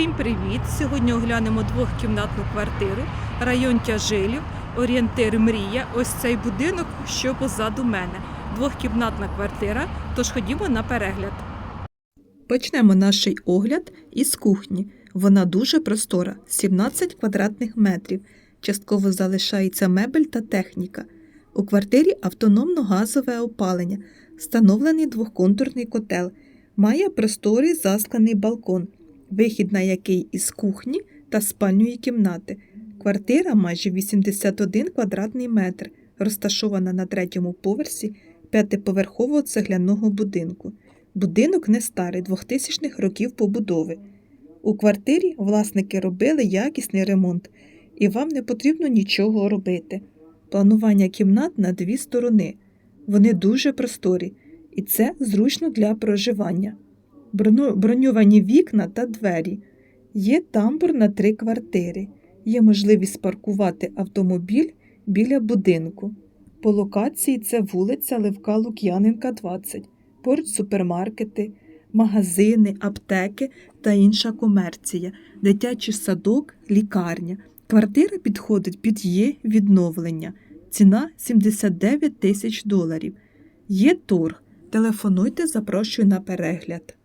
Всім привіт! Сьогодні оглянемо двохкімнатну квартиру, район Тяжилів, орієнтир Мрія. Ось цей будинок, що позаду мене. Двохкімнатна квартира, тож ходімо на перегляд. Почнемо наш огляд із кухні. Вона дуже простора 17 квадратних метрів. Частково залишається мебель та техніка. У квартирі автономно газове опалення, встановлений двохконтурний котел, має просторий заскланий балкон, вихід на який із кухні та спальної кімнати. Квартира майже 81 квадратний метр, розташована на третьому поверсі п'ятиповерхового цегляного будинку. Будинок не старий 2000-х років побудови. У квартирі власники робили якісний ремонт, і вам не потрібно нічого робити. Планування кімнат на дві сторони. Вони дуже просторі, і це зручно для проживання. Броньовані вікна та двері. Є тамбур на три квартири. Є можливість паркувати автомобіль біля будинку. По локації це вулиця Левка Лук'яненка, 20. Поруч супермаркети, магазини, аптеки та інша комерція, дитячий садок, лікарня. Квартира підходить під є відновлення. Ціна 79 тисяч доларів. Є торг. Телефонуйте, запрошую на перегляд.